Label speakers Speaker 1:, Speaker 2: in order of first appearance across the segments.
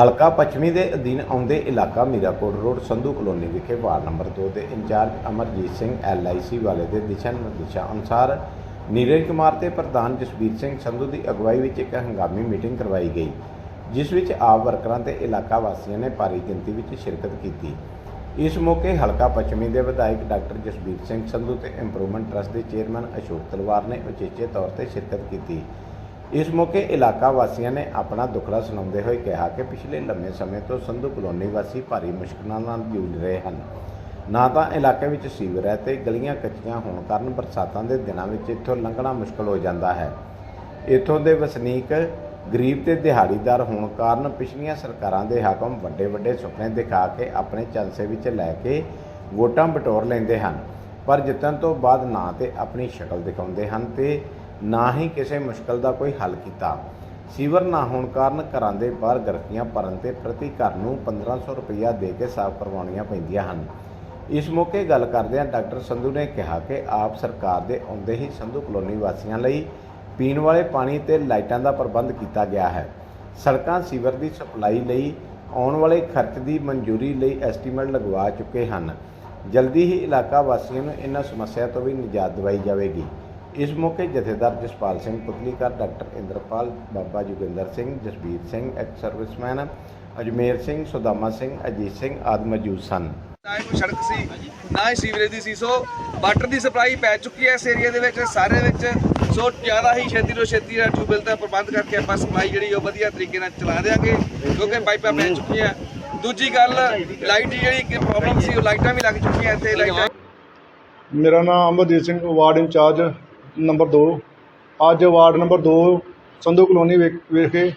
Speaker 1: ਹਲਕਾ ਪੱਛਮੀ ਦੇ ਅਧੀਨ ਆਉਂਦੇ ਇਲਾਕਾ ਮੀਰਾਕੋਟ ਰੋਡ, ਸੰਧੂ ਕਲੋਨੀ ਵਿਖੇ ਵਾਰਡ ਨੰਬਰ 2 ਦੇ ਇੰਚਾਰਜ ਅਮਰਜੀਤ ਸਿੰਘ, ਐਲਆਈਸੀ ਵਾਲੇ ਦੇ ਦਿਸ਼ਾ ਨਿਰਦੇਸ਼ਾਂ ਅਨੁਸਾਰ ਨੀਰਜ ਕੁਮਾਰ ਤੇ ਪ੍ਰਧਾਨ ਜਸਬੀਰ ਸਿੰਘ ਸੰਧੂ ਦੀ ਅਗਵਾਈ ਵਿੱਚ ਇੱਕ ਹੰਗਾਮੀ ਮੀਟਿੰਗ ਕਰਵਾਈ ਗਈ, ਜਿਸ ਵਿੱਚ ਆਪ ਵਰਕਰਾਂ ਤੇ ਇਲਾਕਾ ਵਾਸੀਆਂ ਨੇ ਭਾਰੀ ਗਿਣਤੀ ਵਿੱਚ ਸ਼ਿਰਕਤ ਕੀਤੀ। ਇਸ ਮੌਕੇ ਹਲਕਾ ਪੱਛਮੀ ਦੇ ਵਿਧਾਇਕ ਡਾਕਟਰ ਜਸਬੀਰ ਸਿੰਘ ਸੰਧੂ ਤੇ ਇੰਪਰੂਵਮੈਂਟ ਟਰਸਟ ਦੇ ਚੇਅਰਮੈਨ ਅਸ਼ੋਕ ਤਲਵਾਰ ਨੇ ਉਚੇਚੇ ਤੌਰ ਤੇ ਸ਼ਿਰਕਤ ਕੀਤੀ। ਇਸ ਮੌਕੇ ਇਲਾਕਾ ਵਾਸੀਆਂ ਨੇ ਆਪਣਾ ਦੁੱਖੜਾ ਸੁਣਾਉਂਦੇ ਹੋਏ ਕਿਹਾ ਕਿ ਪਿਛਲੇ ਲੰਮੇ ਸਮੇਂ ਤੋਂ ਸੰਧੂ ਕਲੋਨੀ ਵਾਸੀ ਭਾਰੀ ਮੁਸ਼ਕਲਾਂ ਨਾਲ ਜੂਝ ਰਹੇ ਹਨ। ਨਾ ਤਾਂ ਇਲਾਕੇ ਵਿੱਚ ਸੀਵਰ ਹੈ ਤੇ ਗਲੀਆਂ ਕੱਚੀਆਂ ਹੋਣ ਕਾਰਨ ਬਰਸਾਤਾਂ ਦੇ ਦਿਨਾਂ ਵਿੱਚ ਇੱਥੋਂ ਲੰਘਣਾ ਮੁਸ਼ਕਲ ਹੋ ਜਾਂਦਾ ਹੈ। ਇੱਥੋਂ ਦੇ ਵਸਨੀਕ ਗਰੀਬ ਤੇ ਦਿਹਾੜੀਦਾਰ ਹੋਣ ਕਾਰਨ ਪਿਛਲੀਆਂ ਸਰਕਾਰਾਂ ਦੇ ਹਾਕਮ ਵੱਡੇ ਵੱਡੇ ਸੁਪਨੇ ਦਿਖਾ ਕੇ ਆਪਣੇ ਚਲਸੇ ਵਿੱਚ ਲੈ ਕੇ ਵੋਟਾਂ ਬਟੋਰ ਲੈਂਦੇ ਹਨ। ਪਰ ਜਿੱਤਣ ਤੋਂ ਬਾਅਦ ਨਾ ਤੇ ਆਪਣੀ ਸ਼ਕਲ ਦਿਖਾਉਂਦੇ ਹਨ ਤੇ ਨਾ ਹੀ ਕਿਸੇ ਮੁਸ਼ਕਲ ਦਾ ਕੋਈ ਹੱਲ ਕੀਤਾ। ਸੀਵਰ ਨਾ ਹੋਣ ਕਾਰਨ ਘਰਾਂ ਦੇ ਬਾਹਰ ਗਰਕੀਆਂ ਭਰਨ ਤੇ ਪ੍ਰਤੀ ਘਰ ਨੂੰ 1500 ਰੁਪਇਆ ਦੇ ਕੇ ਸਾਫ਼ ਕਰਵਾਉਣੀਆਂ ਪੈਂਦੀਆਂ ਹਨ। ਇਸ ਮੌਕੇ ਗੱਲ ਕਰਦਿਆਂ ਡਾਕਟਰ ਸੰਧੂ ਨੇ ਕਿਹਾ ਕਿ ਆਪ ਸਰਕਾਰ ਦੇ ਆਉਂਦੇ ਹੀ ਸੰਧੂ ਕਲੋਨੀ ਵਾਸੀਆਂ ਲਈ ਪੀਣ ਵਾਲੇ ਪਾਣੀ ਤੇ ਲਾਈਟਾਂ ਦਾ ਪ੍ਰਬੰਧ ਕੀਤਾ ਗਿਆ ਹੈ। ਸੜਕਾਂ ਸੀਵਰ ਦੀ ਸਪਲਾਈ ਲਈ ਆਉਣ ਵਾਲੇ ਖਰਚ ਦੀ ਮਨਜ਼ੂਰੀ ਲਈ ਐਸਟੀਮੇਟ ਲਗਵਾ ਚੁੱਕੇ ਹਨ। ਜਲਦੀ ਹੀ ਇਲਾਕਾ ਵਾਸੀਆਂ ਨੂੰ ਇਹਨਾਂ ਸਮੱਸਿਆ ਤੋਂ ਵੀ ਨਿਜਾਤ ਦਿਵਾਈ ਜਾਵੇਗੀ। ਇਸ ਮੌਕੇ ਜਥੇਦਾਰ ਜਸਪਾਲ ਸਿੰਘ ਪੁਤਲੀਕਰ ਡਾਕਟਰ ਇੰਦਰਪਾਲ ਬਾਬਾ ਜੋਗਿੰਦਰ ਸਿੰਘ ਜਸਬੀਰ ਸਿੰਘ ਐਕਸ ਸਰਵਿਸਮੈਨ ਅਜਮੇਰ ਸਿੰਘ ਸੁਦਾਮਾ ਸਿੰਘ ਅਜੀਤ ਸਿੰਘ ਆਦਿ ਮੌਜੂਦ ਸਨ।
Speaker 2: ਨਾ ਹੀ ਕੋਈ ਸੜਕ ਸੀ ਨਾ ਹੀ ਸੀਵਰੇਜ ਦੀ ਸੀ। ਸੋ ਵਾਟਰ ਦੀ ਸਪਲਾਈ ਪੈ ਚੁੱਕੀ ਹੈ ਇਸ ਏਰੀਆ ਦੇ ਵਿੱਚ ਸਾਰੇ ਵਿੱਚ। ਸੋ ਜ਼ਿਆਦਾ ਹੀ ਛੇਤੀ ਤੋਂ ਛੇਤੀ ਦਾ ਟਿਊਬਵੈਲ ਦਾ ਪ੍ਰਬੰਧ ਕਰਕੇ ਆਪਾਂ ਸਪਲਾਈ ਜਿਹੜੀ ਉਹ ਵਧੀਆ ਤਰੀਕੇ ਨਾਲ ਚਲਾ ਦੇਵਾਂਗੇ ਕਿਉਂਕਿ ਪਾਈਪਾਂ ਪੈ ਚੁੱਕੀਆਂ। ਦੂਜੀ ਗੱਲ ਲਾਈਟ ਦੀ ਜਿਹੜੀ ਕਿ ਪ੍ਰੋਬਲਮ ਸੀ ਉਹ ਲਾਈਟਾਂ ਵੀ ਲੱਗ ਚੁੱਕੀਆਂ ਇੱਥੇ ਲਾਈਟਾਂ
Speaker 3: ਮੇਰਾ ਨਾਮ Amarjit Singh ward in charge. Number 2 ਅੱਜ ਵਾਰਡ ਨੰਬਰ 2 ਸੰਧੂ ਕਲੋਨੀ ਵਿਖੇ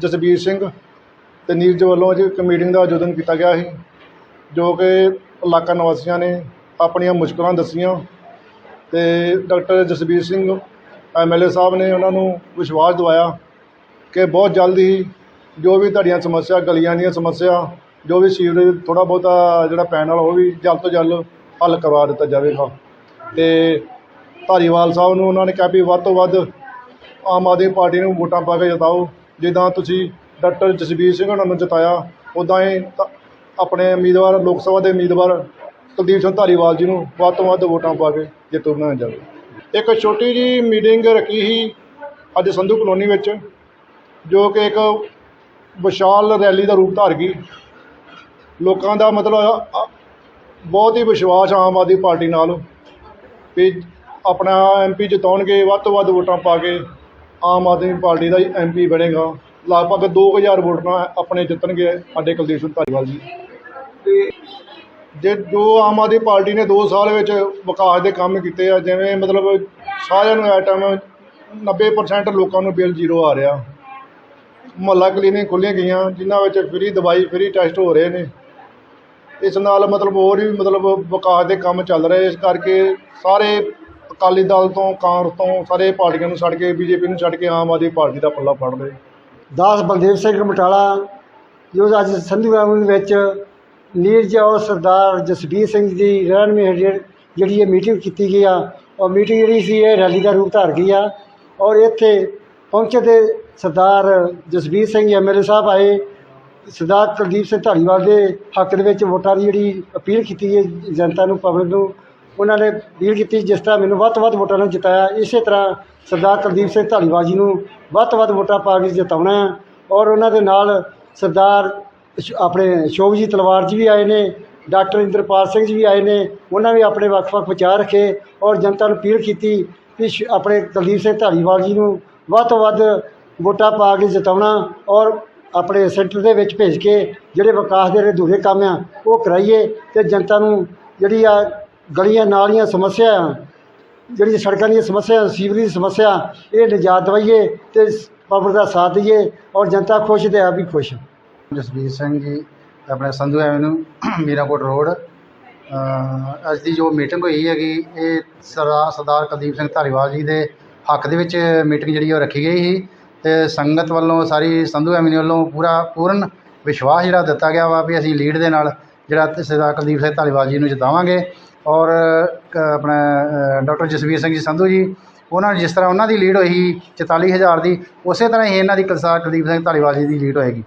Speaker 3: ਜਸਬੀਰ ਸਿੰਘ ਤੇ ਨੀਰਜ ਵੱਲੋਂ ਅੱਜ ਇੱਕ ਮੀਟਿੰਗ ਦਾ ਆਯੋਜਨ ਕੀਤਾ ਗਿਆ ਸੀ, ਜੋ ਕਿ ਇਲਾਕਾ ਨਿਵਾਸੀਆਂ ਨੇ ਆਪਣੀਆਂ ਮੁਸ਼ਕਲਾਂ ਦੱਸੀਆਂ ਤੇ ਡਾਕਟਰ ਜਸਬੀਰ ਸਿੰਘ ਐਮਐਲਏ ਸਾਹਿਬ ਨੇ ਉਹਨਾਂ ਨੂੰ ਵਿਸ਼ਵਾਸ ਦਿਵਾਇਆ ਕਿ ਬਹੁਤ ਜਲਦ ਹੀ ਜੋ ਵੀ ਤੁਹਾਡੀਆਂ ਸਮੱਸਿਆ, ਗਲੀਆਂ ਦੀਆਂ ਸਮੱਸਿਆ, ਜੋ ਵੀ ਸੀਵਰੇਜ ਥੋੜ੍ਹਾ ਬਹੁਤਾ ਜਿਹੜਾ ਪੈਣ ਵਾਲਾ ਉਹ ਵੀ ਜਲਦ ਤੋਂ ਜਲਦ ਹੱਲ ਕਰਵਾ ਦਿੱਤਾ ਜਾਵੇਗਾ। ਤੇ ਧਾਰੀਵਾਲ ਸਾਹਿਬ ਨੂੰ ਉਹਨਾਂ ਨੇ ਕਿਹਾ ਵੀ ਵੱਧ ਤੋਂ ਵੱਧ ਆਮ ਆਦਮੀ ਪਾਰਟੀ ਨੂੰ ਵੋਟਾਂ ਪਾ ਕੇ ਜਿਤਾਓ। ਜਿੱਦਾਂ ਤੁਸੀਂ ਡਾਕਟਰ ਜਸਬੀਰ ਸਿੰਘ ਉਹਨਾਂ ਨੂੰ ਜਿਤਾਇਆ ਉੱਦਾਂ ਹੀ ਤ- ਆਪਣੇ ਉਮੀਦਵਾਰ, ਲੋਕ ਸਭਾ ਦੇ ਉਮੀਦਵਾਰ ਕੁਲਦੀਪ ਸਿੰਘ ਧਾਰੀਵਾਲ ਜੀ ਨੂੰ ਵੱਧ ਤੋਂ ਵੱਧ ਵੋਟਾਂ ਪਾ ਕੇ ਜਿੱਤੂ ਬਣਾਇਆ ਜਾਵੇ। ਇੱਕ ਛੋਟੀ ਜੀ ਮੀਟਿੰਗ ਰੱਖੀ ਸੀ ਅੱਜ ਸੰਧੂ ਕਲੋਨੀ ਵਿੱਚ, ਜੋ ਕਿ ਇੱਕ ਵਿਸ਼ਾਲ ਰੈਲੀ ਦਾ ਰੂਪ ਧਾਰ ਗਈ। ਲੋਕਾਂ ਦਾ ਮਤਲਬ ਬਹੁਤ ਹੀ ਵਿਸ਼ਵਾਸ ਆਮ ਆਦਮੀ ਪਾਰਟੀ ਨਾਲ ਵੀ ਆਪਣਾ ਐਮਪੀ ਜਿਤਾਉਣਗੇ, ਵੱਧ ਤੋਂ ਵੱਧ ਵੋਟਾਂ ਪਾ ਕੇ ਆਮ ਆਦਮੀ ਪਾਰਟੀ ਦਾ ਹੀ ਐਮਪੀ ਬਣੇਗਾ। ਲਗਭਗ 2000 ਵੋਟਾਂ ਆਪਣੇ ਜਿੱਤਣਗੇ ਸਾਡੇ ਕੁਲਦੀਪ ਸਿੰਘ ਧਾਰੀਵਾਲ ਜੀ। ਤੇ ਜੇ ਜੋ ਆਮ ਆਦਮੀ ਪਾਰਟੀ ਨੇ 2 ਸਾਲ ਵਿੱਚ ਵਿਕਾਸ ਦੇ ਕੰਮ ਕੀਤੇ ਆ, ਜਿਵੇਂ ਮਤਲਬ ਸਾਰਿਆਂ ਨੂੰ ਆਈਟਮ 90% ਲੋਕਾਂ ਨੂੰ ਬਿੱਲ ਜ਼ੀਰੋ ਆ ਰਿਹਾ। ਮੁਹੱਲਾ ਕਲੀਨਿਕ ਖੁੱਲ੍ਹੀਆਂ ਗਈਆਂ, ਜਿਨ੍ਹਾਂ ਵਿੱਚ ਫ੍ਰੀ ਦਵਾਈ, ਫ੍ਰੀ ਟੈਸਟ ਹੋ ਰਹੇ ਨੇ। ਇਸ ਨਾਲ ਮਤਲਬ ਹੋਰ ਵੀ ਮਤਲਬ ਵਿਕਾਸ ਦੇ ਕੰਮ ਚੱਲ ਰਹੇ, ਇਸ ਕਰਕੇ ਸਾਰੇ ਅਕਾਲੀ ਦਲ ਤੋਂ, ਕਾਂਗਰਸ ਤੋਂ, ਸਾਰੇ ਪਾਰਟੀਆਂ ਨੂੰ ਛੱਡ ਕੇ, ਬੀਜੇਪੀ ਨੂੰ ਛੱਡ ਕੇ ਆਮ ਆਦਮੀ ਪਾਰਟੀ ਦਾ ਪੱਲਾ ਫੜ ਲਏ।
Speaker 4: ਦਾਸ ਬਲਦੇਵ ਸਿੰਘ ਬਟਾਲਾ ਜੋ ਅੱਜ ਸੰਧੂ ਐਵਨ ਵਿੱਚ ਨੀਰਜ ਔਰ ਸਰਦਾਰ ਜਸਬੀਰ ਸਿੰਘ ਦੀ ਰਹਿਨਮੀ ਹੇਠ ਜਿਹੜੀ ਇਹ ਮੀਟਿੰਗ ਕੀਤੀ ਗਈ ਆ ਔਰ ਮੀਟਿੰਗ ਜਿਹੜੀ ਸੀ ਇਹ ਰੈਲੀ ਦਾ ਰੂਪ ਧਾਰ ਗਈ ਆ ਔਰ ਇੱਥੇ ਪਹੁੰਚੇ ਤੇ ਸਰਦਾਰ ਜਸਬੀਰ ਸਿੰਘ ਐਮਐਲਏ ਸਾਹਿਬ ਆਏ। ਸਰਦਾਰ ਕੁਲਦੀਪ ਸਿੰਘ ਧਾਲੀਵਾਲ ਦੇ ਹੱਕ ਦੇ ਵਿੱਚ ਵੋਟਾਂ ਦੀ ਜਿਹੜੀ ਅਪੀਲ ਕੀਤੀ ਹੈ ਜਨਤਾ ਨੂੰ, ਪਬਲਿਕ ਨੂੰ ਉਹਨਾਂ ਨੇ ਅਪੀਲ ਕੀਤੀ, ਜਿਸ ਤਰ੍ਹਾਂ ਮੈਨੂੰ ਵੱਧ ਤੋਂ ਵੱਧ ਵੋਟਾਂ ਨਾਲ ਜਿਤਾਇਆ। ਇਸੇ ਤਰ੍ਹਾਂ ਸਰਦਾਰ ਕੁਲਦੀਪ ਸਿੰਘ ਧਾਲੀਵਾਲ ਜੀ ਨੂੰ ਵੱਧ ਤੋਂ ਵੱਧ ਵੋਟਾਂ ਪਾ ਕੇ ਜਿਤਾਉਣਾ ਹੈ। ਔਰ ਉਹਨਾਂ ਦੇ ਨਾਲ ਸਰਦਾਰ ਅਸ਼- ਆਪਣੇ ਸ਼ੋਭਜੀਤ ਤਲਵਾਰ ਜੀ ਵੀ ਆਏ ਨੇ, ਡਾਕਟਰ ਇੰਦਰਪਾਲ ਸਿੰਘ ਜੀ ਵੀ ਆਏ ਨੇ, ਉਹਨਾਂ ਵੀ ਆਪਣੇ ਵੱਖ-ਵੱਖ ਵਿਚਾਰ ਰੱਖੇ ਔਰ ਜਨਤਾ ਨੂੰ ਅਪੀਲ ਕੀਤੀ ਕਿ ਸ਼- ਆਪਣੇ ਕੁਲਦੀਪ ਸਿੰਘ ਧਾਲੀਵਾਲ ਜੀ ਨੂੰ ਵੱਧ ਤੋਂ ਵੱਧ ਵੋਟਾਂ ਪਾ ਕੇ ਜਿਤਾਉਣਾ ਔਰ ਆਪਣੇ ਸੈਂਟਰ ਦੇ ਵਿੱਚ ਭੇਜ ਕੇ ਜਿਹੜੇ ਵਿਕਾਸ ਦੇ ਅਧੂਰੇ ਕੰਮ ਆ, ਉਹ ਕਰਾਈਏ ਤੇ ਜਨਤਾ ਨੂੰ ਜਿਹੜੀ ਆ ਗਲੀਆਂ ਨਾਲੀਆਂ ਸਮੱਸਿਆ ਜਿਹੜੀ ਸੜਕਾਂ ਦੀਆਂ ਸਮੱਸਿਆ, ਸੀਵਰੇਜ ਦੀ ਸਮੱਸਿਆ, ਇਹ ਨਿਜਾਤ ਦਵਾਈਏ ਤੇ ਪਬਲਿਕ ਦਾ ਸਾਥ ਦਈਏ ਔਰ ਜਨਤਾ ਖੁਸ਼ ਤੇ ਆਪ ਵੀ ਖੁਸ਼।
Speaker 5: ਜਸਬੀਰ ਸਿੰਘ ਜੀ, ਆਪਣੇ ਸੰਧੂ ਐਵਨਿਊ, ਮੀਰਾਕੋਟ ਰੋਡ। ਅੱਜ ਦੀ ਜੋ ਮੀਟਿੰਗ ਹੋਈ ਹੈਗੀ, ਇਹ ਸਰਦਾਰ ਸਰਦਾਰ ਕੁਲਦੀਪ ਸਿੰਘ ਧਾਰੀਵਾਲ ਜੀ ਦੇ ਹੱਕ ਦੇ ਵਿੱਚ ਮੀਟਿੰਗ ਜਿਹੜੀ ਉਹ ਰੱਖੀ ਗਈ ਸੀ ਤੇ ਸੰਗਤ ਵੱਲੋਂ, ਸਾਰੀ ਸੰਧੂ ਐਵਨਿਊ ਵੱਲੋਂ ਪੂਰਾ, ਪੂਰਨ ਵਿਸ਼ਵਾਸ ਜਿਹੜਾ ਦਿੱਤਾ ਗਿਆ ਵਾ ਵੀ ਅਸੀਂ ਲੀਡ ਦੇ ਨਾਲ ਜਿਹੜਾ ਤੇ ਸਰਦਾਰ ਕੁਲਦੀਪ ਸਿੰਘ ਧਾਰੀਵਾਲ ਜੀ ਨੂੰ ਜਿਤਾਵਾਂਗੇ। ਔਰ ਕ- ਆਪਣਾ ਡਾਕਟਰ ਜਸਵੀਰ ਸਿੰਘ ਜੀ ਸੰਧੂ ਜੀ, ਉਹਨਾਂ ਜਿਸ ਤਰ੍ਹਾਂ ਉਹਨਾਂ ਦੀ ਲੀਡ ਹੋਈ 44000 ਦੀ, ਉਸੇ ਤਰ੍ਹਾਂ ਹੀ ਇਹਨਾਂ ਦੀ ਕਲਸਾਰ ਕੁਲਦੀਪ ਸਿੰਘ ਧਾਲੀਵਾਲ ਜੀ ਦੀ ਲੀਡ ਹੋਏਗੀ।